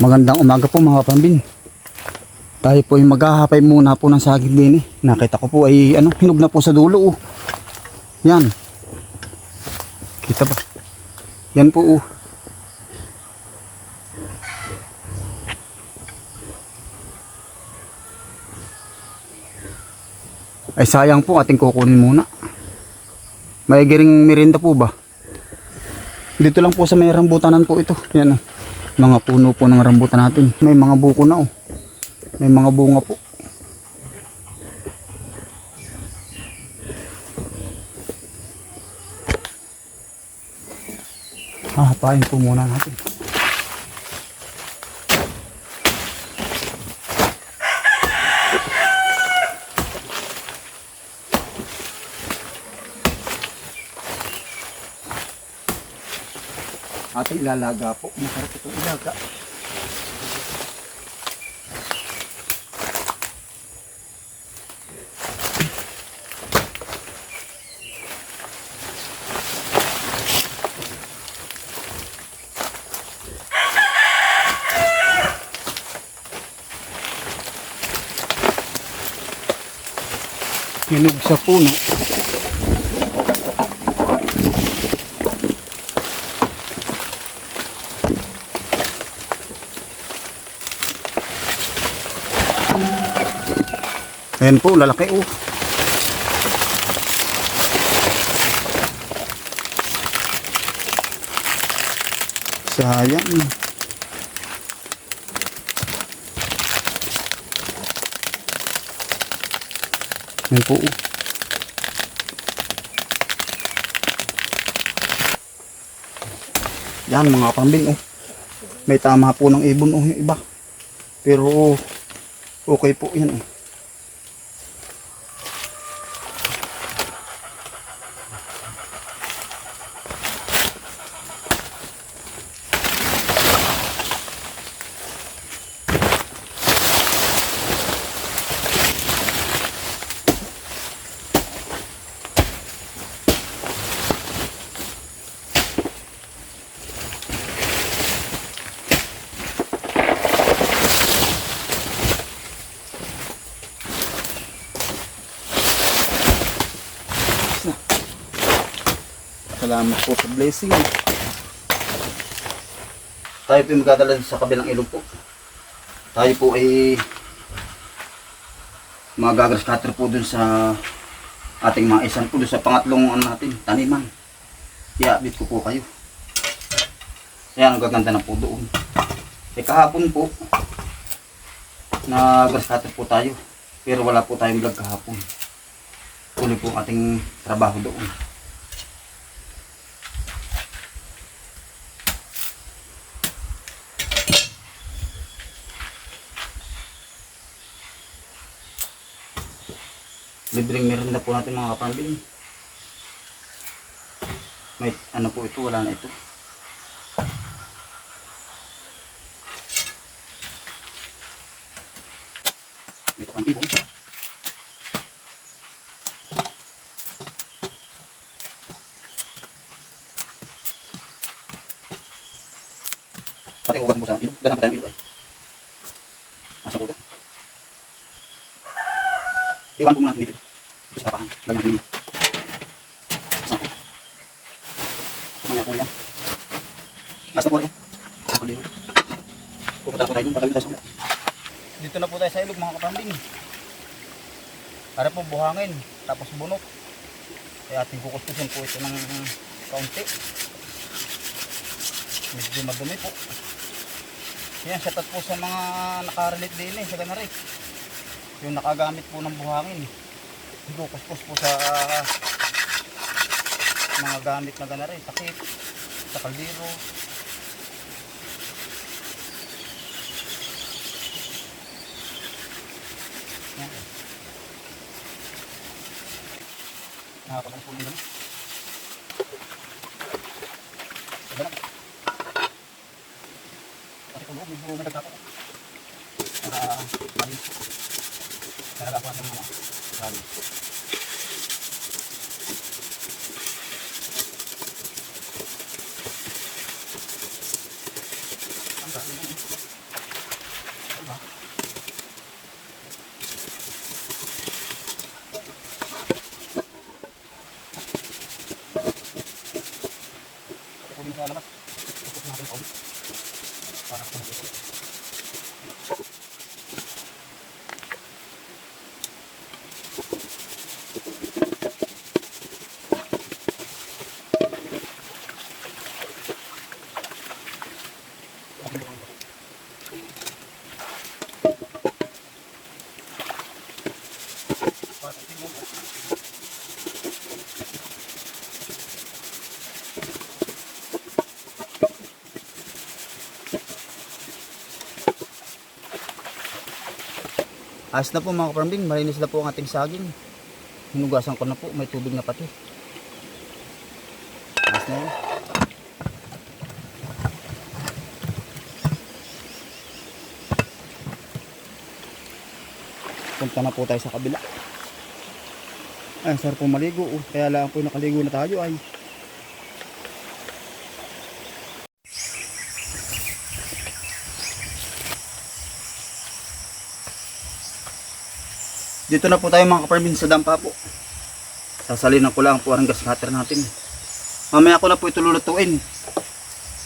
Magandang umaga po mga kapambin. Tayo po ay maghahapay muna po ng saging din eh. Nakita ko po ay ano, hinog na po sa dulo oh. Yan. Kita ba? Yan po oh. Ay sayang po ating kukunin muna. May giring merinda po ba? Dito lang po sa may rambutanan po ito. Yan oh. Mga puno po ng rambutan natin. May mga buko na oh. May mga bunga po. Hahapain po muna natin. Ating ilalaga po. Masarap itong ilaga. Hinog sa puno. Ayan po, lalaki oh. Sayang. Ayan po oh. Yan mga pambing oh. May tama po ng ibon oh yung iba. Pero okay po yan oh. Salamat po sa blessing. Tayo po magdadala sa kabilang ilog po. Tayo po ay magagas cutter po dun sa ating mga isan po dun sa pangatlong ano natin, taniman. Iabit ko po kayo. Kaya ang gaganda na po doon. Eh kahapon po, nag-grass cutter po tayo. Pero wala po tayong vlog kahapon. Tuloy po ating trabaho doon. Libreng merinda po natin mga kapambing may ano po ito? Wala na ito. May kapambing po pati ugat mo sa ilog ganang pa tayo ilog ay dito sa tapahan lagyan dito sa ako mga kuya basta po rin pupunta po tayo dun patagin tayo sa dito na po tayo sa ilog mga kapambing. Para po buhangin tapos bunot kaya ating kukuskusin po ito ng kaunti. Medyo madumi po. Yan shoutout po sa mga nakarelate din eh sa ganari. Yung nakagamit po ng buhangin. Kukuspos po sa mga gamit na ganari. Takip sa kaldero nakakabang po ng ganun ganun pati po loob medyo para po ang mga galing. po din sa labas. Tapos natin pa ulit. Para sa mga Ayos na po mga kaparambing, malinis na po ang ating saging. Hinugasan ko na po, may tubig na pati. Ayos na yun. Punta na po tayo sa kabila. Ay, sarap po maligo. Oh. Kaya lang po nakaligo na tayo ay. Dito na po tayo mga kaparmin sa dampa po. Sasalinan ko lang po ang gas cutter natin. Mamaya ko na po ito lulutuin.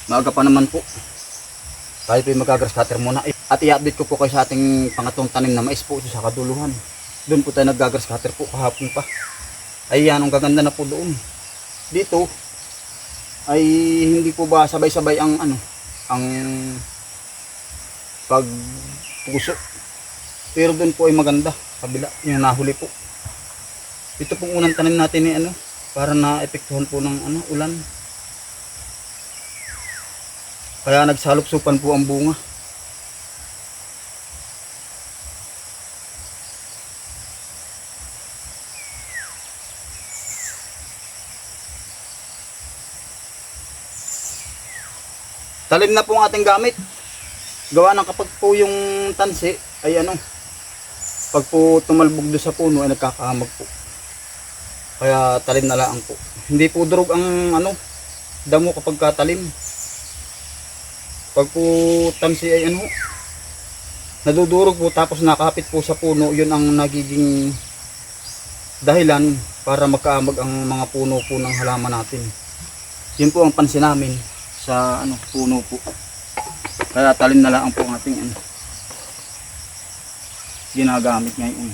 Maaga pa naman po. Tayo po yung magagas cutter muna. At i-update ko po kayo sa ating pangatong tanim na mais po sa kaduluhan. Doon po tayo naggagas cutter po kahapon pa. Ay yan, ang gaganda na po doon. Dito, ay hindi po ba sabay-sabay ang ano, ang pagpuso. Pero doon po ay maganda. Kabila, yung nahuli po. Ito pong unang tanim natin ni ano, para na-epektuhan po ng ano, ulan. Kaya nagsalupsupan po ang bunga. Talim na po ang ating gamit. Gawa ng kapag po yung tansi ay ano, pag po tumalbog doon sa puno ay nagkakahamag po. Kaya talim na lang po. Hindi po durog ang ano, damo kapag katalim. Pag po tansi ay ano, nadudurog po tapos nakapit po sa puno, yun ang nagiging dahilan para magkaamag ang mga puno po ng halaman natin. Yun po ang pansin namin sa ano, puno po. Kaya talim na lang po ang ating ano, ginagamit ngayon.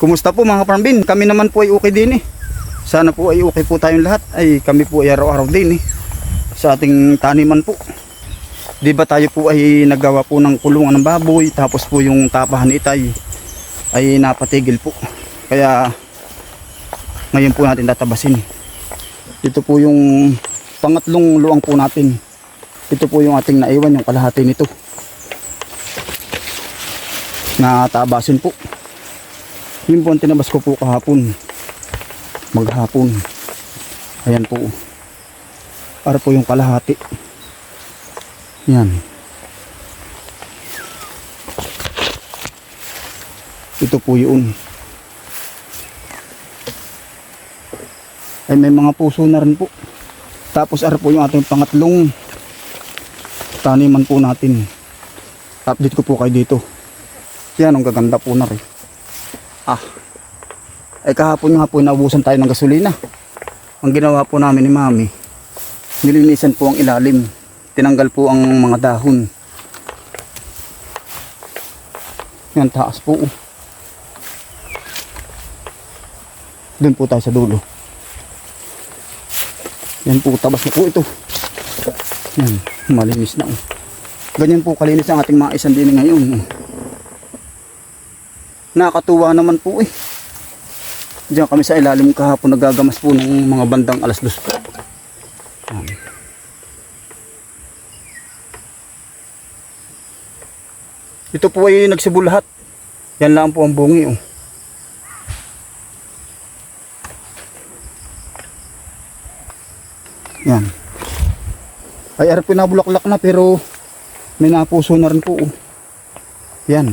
Kumusta po mga kaparambin? Kami naman po ay okay din eh. Sana po ay okay po tayong lahat. Ay kami po ay araw-araw din eh. Sa ating taniman po. Di ba tayo po ay naggawa po ng kulungan ng baboy. Tapos po yung tapahan itay ay napatigil po. Kaya ngayon po natin tatabasin. Ito po yung pangatlong luang po natin. Ito po yung ating naiwan, yung kalahati nito. Natabasin po. Yun po ang tinabas ko po kahapon. Maghapon. Ayan po. Para po yung kalahati. Yan. Ito po yun. Ay may mga puso na rin po. Tapos ara po yung ating pangatlong taniman po natin. Update ko po kayo dito. Yan ang gaganda po na rin. Ah. Ay kahapon nga po naubusan tayo ng gasolina. Ang ginawa po namin ni Mami, nilinisan po ang ilalim. Tinanggal po ang mga dahon. Yan taas po. oh. Doon po tayo sa dulo. Yan po, tabas na po ito. Yan, malinis na. Oh. Ganyan po kalinis ang ating mga isang din ngayon. Oh. Nakakatuwa naman po eh. Diyan kami sa ilalim kahapon nagagamas po ng mga bandang alas dos po. Ito po ay nagsibo lahat. Yan lang po ang bungi oh. Yan. Ay, arap pinabulaklak na pero may napuso na rin po. Oh. Yan.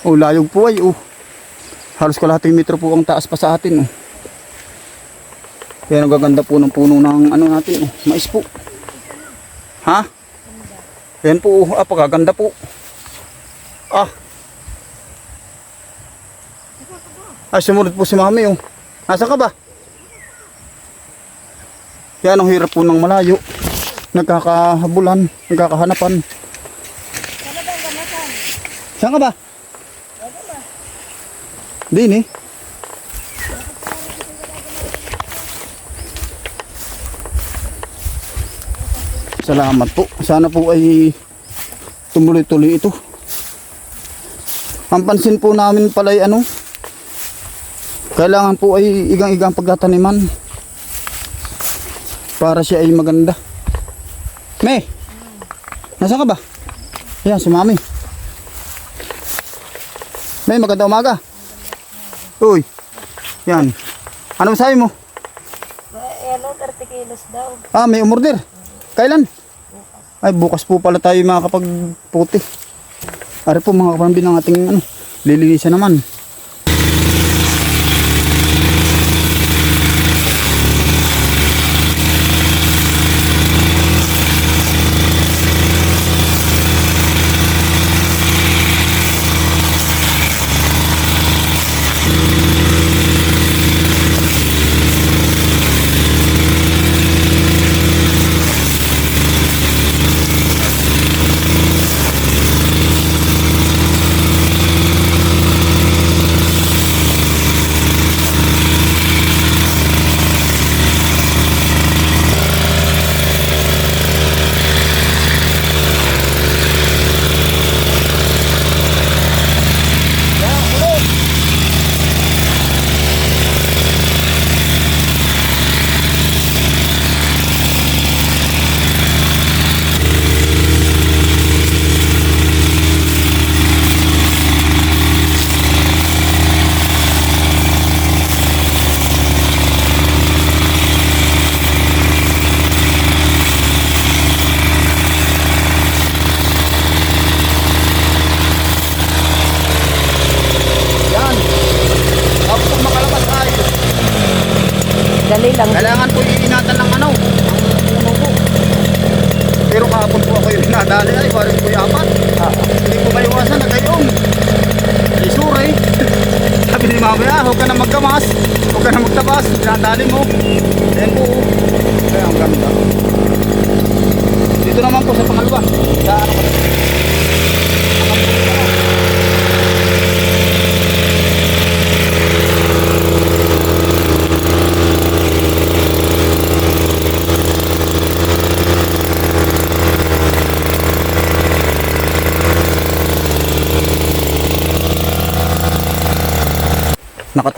Oh, layog po ay. Oh. Halos kalahating metro po ang taas pa sa atin. Oh. Yan ang gaganda po ng puno ng ano natin. Oh. Mais po. Ha? Yan po. Oh. Ah, po. Ah. Ay, sumunod po si mami oh. Nasaan ka ba? Yan ang hirap po ng malayo. Nagkakahabulan, nagkakahanapan. Saan ka ba? Din eh. Salamat po. Sana po ay tumuloy-tuloy ito. Ang pansin po namin pala ay ano, kailangan po ay igang-igang pagtataniman para siya ay maganda. May, nasaan ka ba? Ayan, si Mami. May, maganda umaga. Uy, yan. Ano masabi mo? Eh, ano, 30 kilos daw. Ah, may umorder. Kailan? Ay, bukas po pala tayo makakapagputi. Ari po mga kapambi ng ating ano, lilinisan naman.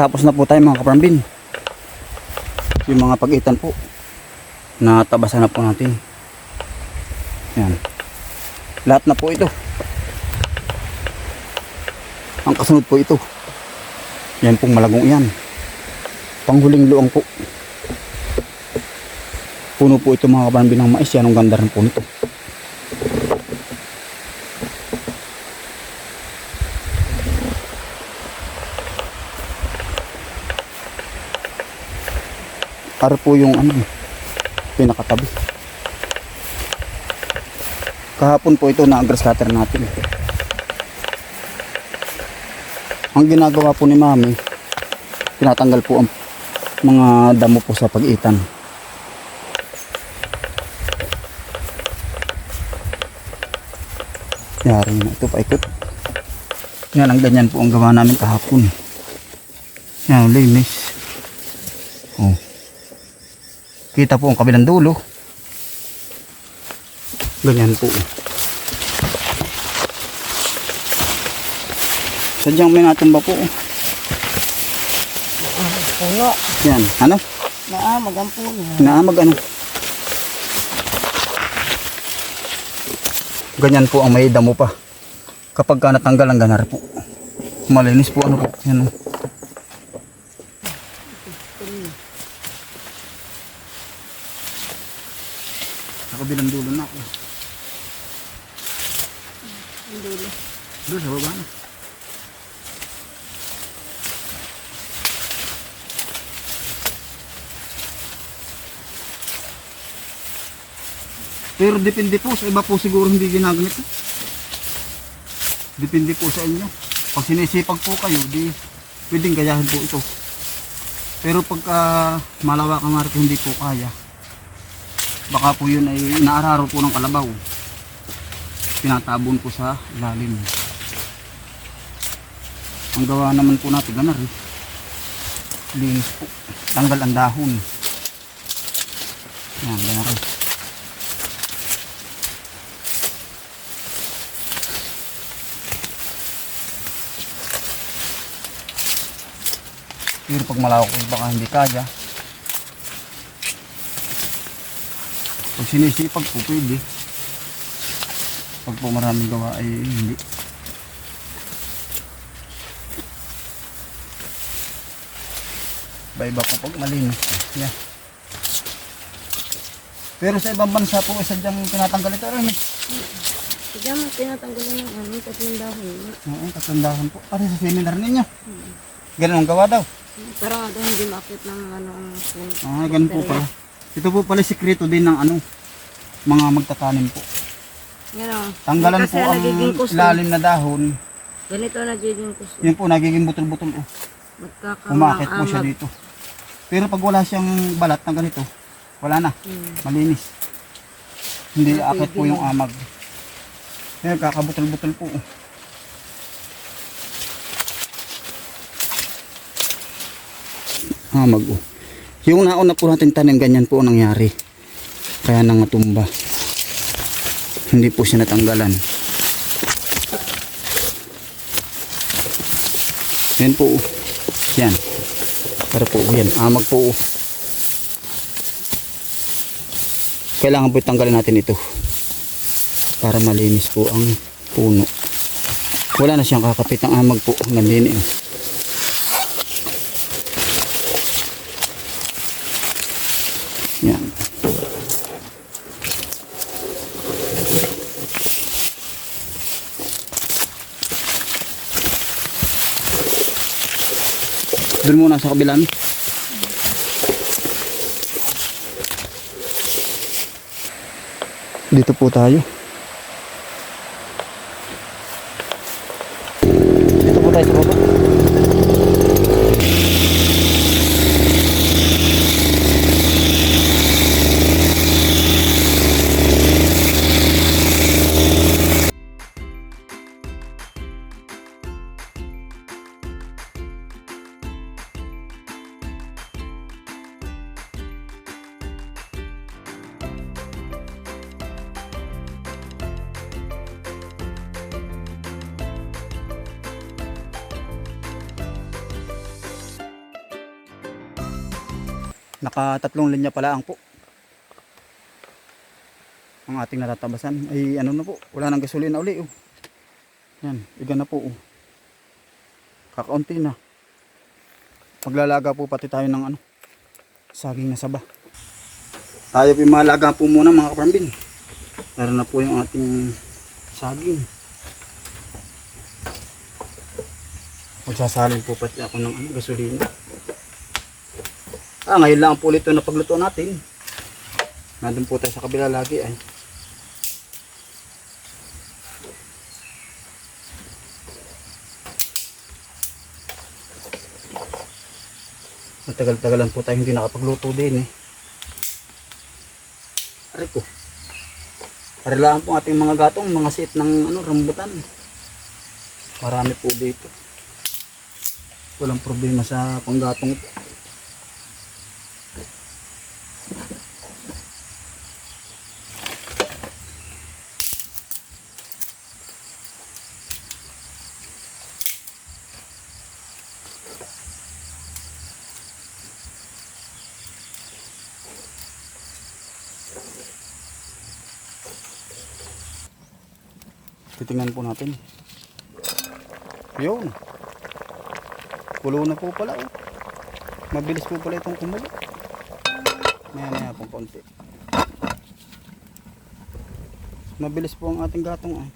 Nakatapos na po tayo mga kaparambin. Yung mga pagitan po. Natabasan na po natin. Yan. Lahat na po ito. Ang kasunod po ito. Yan pong malagong yan. Panghuling luang po. Puno po ito mga kaparambin ng mais. Yan ang ganda rin po nito. Para po yung ano, pinakatabi. Kahapon po ito na grass cutter natin. Ang ginagawa po ni mami, tinatanggal po ang mga damo po sa pagitan. Yari na ito paikot. Yan ang ganyan po ang gawa namin kahapon. Yan, linis. Oh. Kita po ang kabilang dulo. Ganyan po. Sadyang may natumba po. Puno. Yan. Ano? Naamag ang puno. Naamag ano? Ganyan po ang may damo pa. Kapag ka natanggal ang ganar po. Malinis po ano po. Yan oh. Sa kabilang dulo na ako. Doon sa baba na. Pero depende po sa iba po siguro hindi ginaganito. Depende po sa inyo. Pag sinisipag po kayo, di pwedeng gayahin po ito. Pero pagka malawak ang market hindi po kaya, baka po yun ay inaararo po ng kalabaw. Tinatabon po sa ilalim. Ang gawa naman po natin ganar eh. Linis po. Tanggal ang dahon. Yan, ganar. Pero pag malawak baka hindi kaya. Pag sinisipag po pwede. Pag po maraming gawa ay hindi. Iba-iba po pag malinis. Yan. Pero sa ibang bansa po, isa dyan tinatanggal ito rin. eh. Kaya mo tinatanggalan ng ano, tatlong dahon. Oo, katandahan po. Pare sa seminar ninyo. Ganun ang gawa daw. Para daw hindi makit ng ano ang puno. Ah, ganun po pala. Ito po pala sikreto din ng ano, mga magtatanim po. Yan o. Tanggalan po ang ilalim na dahon. Ganito nagiging kusto. Yun po, nagiging butol-butol. Oh. Magkakaroon Umakit po siya dito. Pero pag wala siyang balat na ganito, wala na. Hmm. Malinis. Hindi Ah, akit po yung amag. Ngayon, kakabutol-butol po. oh. Amag oh. Yung nauna po natin tanim, ganyan po ang nangyari. Kaya nangatumba. Hindi po siya natanggalan. Yan po. Yan. Para po yan. Amag po. Kailangan po tanggalin natin ito. Para malinis po ang puno. Wala na siyang kakapit ang amag po. Ang gandini. Sa kabila. Dito po tayo. Dito po tayo sa baba. Nakatatlong linya pala ang po. Ang ating natatabasan ay ano na po, wala nang gasolina uli oh. Yan, iga na po oh. Kakaunti na. Maglalaga po pati tayo ng ano, saging na saba. Tayo po malaga po muna mga kaparambin. Meron na po yung ating saging. Magsasalin po pati ako ng ano, gasolina. Ah, ngayon lang po ulit ito na pagluto natin. Nandun po tayo sa kabila lagi ay. Matagal-tagalan po tayo hindi nakapagluto din eh. Aray ko. Karilaan po ating mga gatong, mga sit ng ano, rambutan. Marami po dito. Walang problema sa panggatong po. Titingnan po natin. Yun. Kulo na po pala oh. Mabilis po pala itong kumulo. Maya maya pong konti. Mabilis po ang ating gatong ah.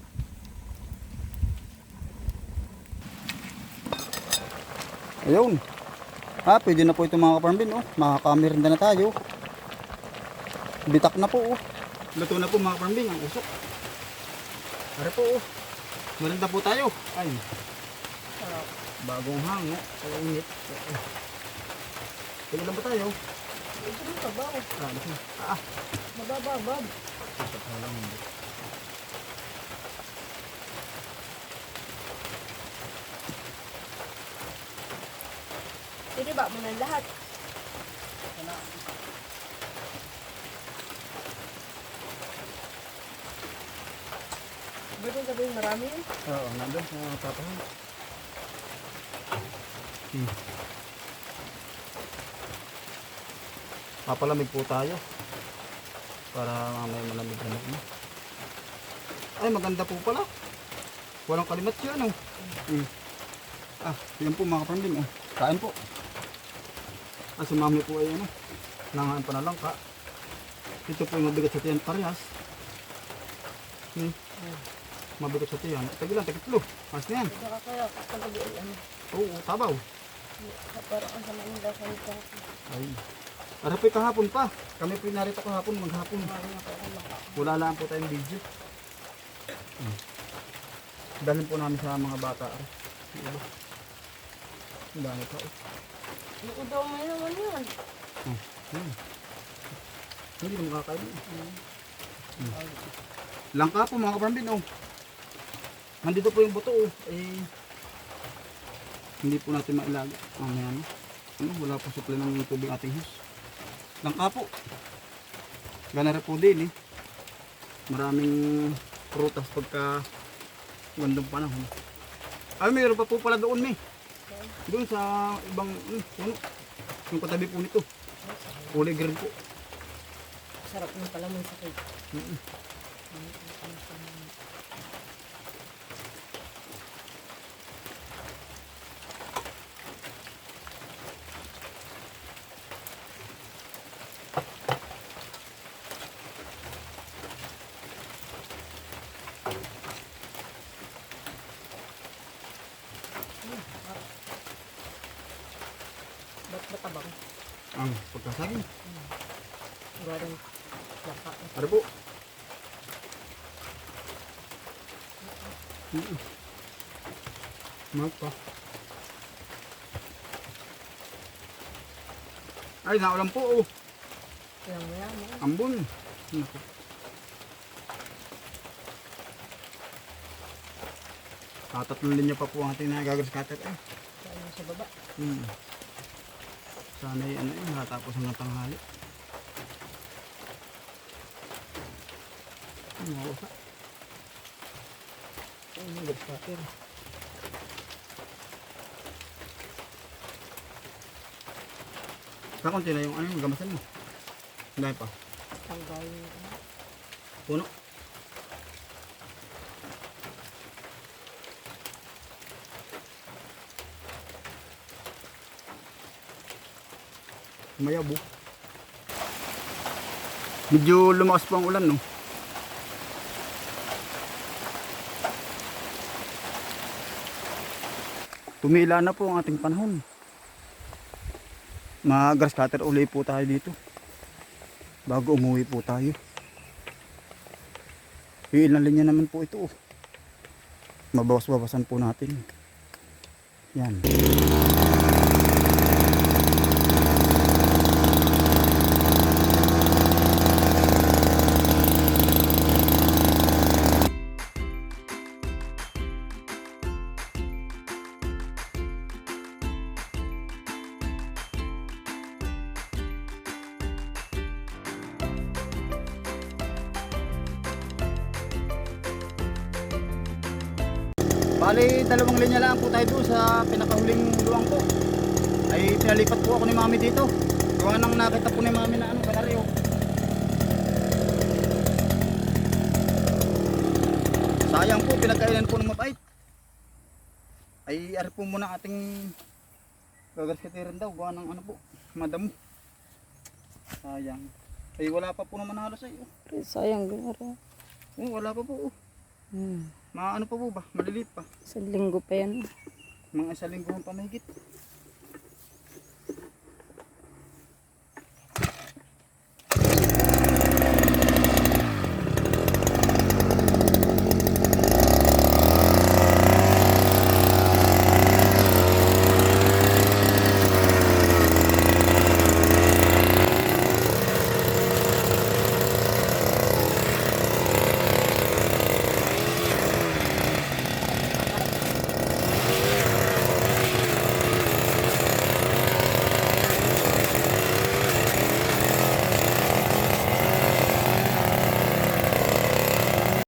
Ayun. Ah, pwede na po ito mga kaparambin oh. Makakamiranda na tayo. Bitak na po oh. Luto na po mga kaparambin ang usok. Para po oh. Po tayo. Ay. Bagong hango. Sa init. Pili lang ba tayo? Ito yung kabaw. Ah? Ah, Mababa, bab. ah. lang hindi. Pwede ba mo na lahat? Pwede sabihin marami yun. Oo, nandun sa papahan. Hmm. Papalamig po tayo. Para mamaya malamig na mo. Ay, maganda po pala. Walang kalimat siya, ano? Hmm. Ah, yan po mga kapambing. Oh. Kain po. Ah, si mami po ay ano, nangain pa na lang ka. Ito po yung mabigat sa tiyan parehas. Hmm. Mabigat sa tiyan. Tagilan, tagitlo. Mas na yan. Kaya ay ano. Oo, tabaw. Parang ang sama nila sa ito. Ay. Ara po kahapon pa. Kami po narito kahapon, maghapon. Wala lang po tayong video. Hmm. Dalhin po namin sa mga bata. Diba? Ang dami pa. Oh. Ano daw may naman yan? Hmm. Hindi na makakain. Hmm. Langka po mga kaparambin. Oh. Nandito po yung buto. Oh. Eh, hindi po natin mailaga. Mamaya ano. Ano, wala pa supply ng tubig ating hus. Langka po. Gana rin po din eh. Maraming prutas pagka gandong panahon. Ay, mayroon pa po pala doon may. Doon sa ibang ano, puno. Yung katabi po nito. Kulay green po. Sarap ng pala mong sakit. Mm. Ba't matabang? Ang pagkasabi. Garang laka. Ano po? Mm. Mahal pa. Ay, naulan po oh. Kaya mo yan. Ambon. Naku. Tatatlong linya pa po ang ating nagagawas cutter eh. Sa baba. Hmm. Sana ay ano eh, natapos ang tanghali. Ano ako sa? Ay, nagagawas cutter. Kakunti na yung ano yung gamasan mo. Dahil pa. Tanggal. ano. Puno. Mayabo. Medyo lumakas pa ang ulan, no? Tumila na po ang ating panahon. Mag-grass cutter uli po tayo dito. Bago umuwi po tayo. Yung ilang linya naman po ito. oh. Mabawas-bawasan po natin. Yan. Pinakahuling luwang po. Ay pinalipat po ako ni mami dito. Gawa nang nakita po ni mami na ano, kanaryo. Sayang po, pinagkainan po ng mabait. Ay, ari po muna ating gagarskatirin daw. Gawa ng ano po, madamo. Sayang. Ay, wala pa po naman halos ay. Oh, Sayang gano'n. Oh, wala pa po. Oh. Hmm. Mga ano pa po ba? Maliliit pa. Sa linggo pa yan. Mga isa linggo pa mahigit.